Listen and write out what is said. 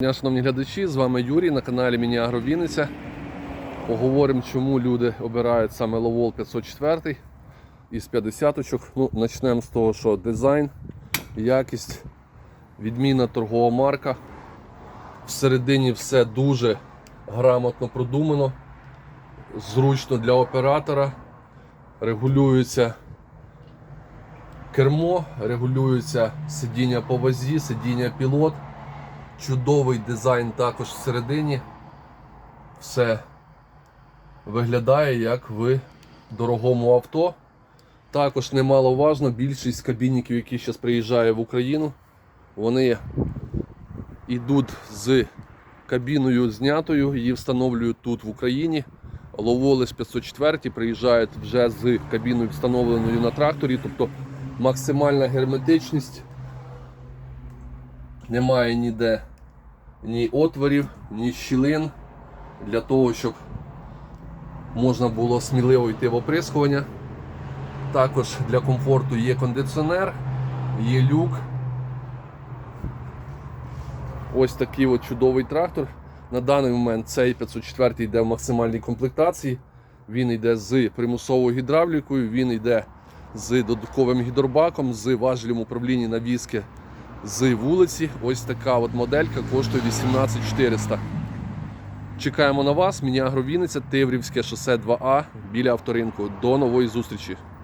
Дня, шановні глядачі, з вами Юрій на каналі Мініагро Вінниця. Поговоримо, чому люди обирають саме Ловол 504 із 50 очок. Ну, Почнемо з того, що дизайн, якість, відмінна торгова марка. Всередині все дуже грамотно продумано, зручно для оператора. Регулюється кермо, регулюється сидіння по вазі, сидіння пілот. Чудовий дизайн також всередині. Все виглядає як в дорогому авто. Також немаловажно, більшість кабінників, які зараз приїжджають в Україну, вони йдуть з кабіною знятою, її встановлюють тут в Україні. Ловолес 504 приїжджають вже з кабіною встановленою на тракторі, тобто максимальна герметичність. Немає ніде ні отворів, ні щілин для того, щоб можна було сміливо йти в оприскування. Також для комфорту є кондиціонер, є люк. Ось такий от чудовий трактор. На даний момент цей 504 йде в максимальній комплектації. Він йде з примусовою гідравлікою, він йде з додатковим гідробаком, з важелем управління навіски з вулиці. Ось така от моделька коштує 18400. Чекаємо на вас. Мені Агровінниця, Тиврівське шосе 2А біля авторинку. До нової зустрічі!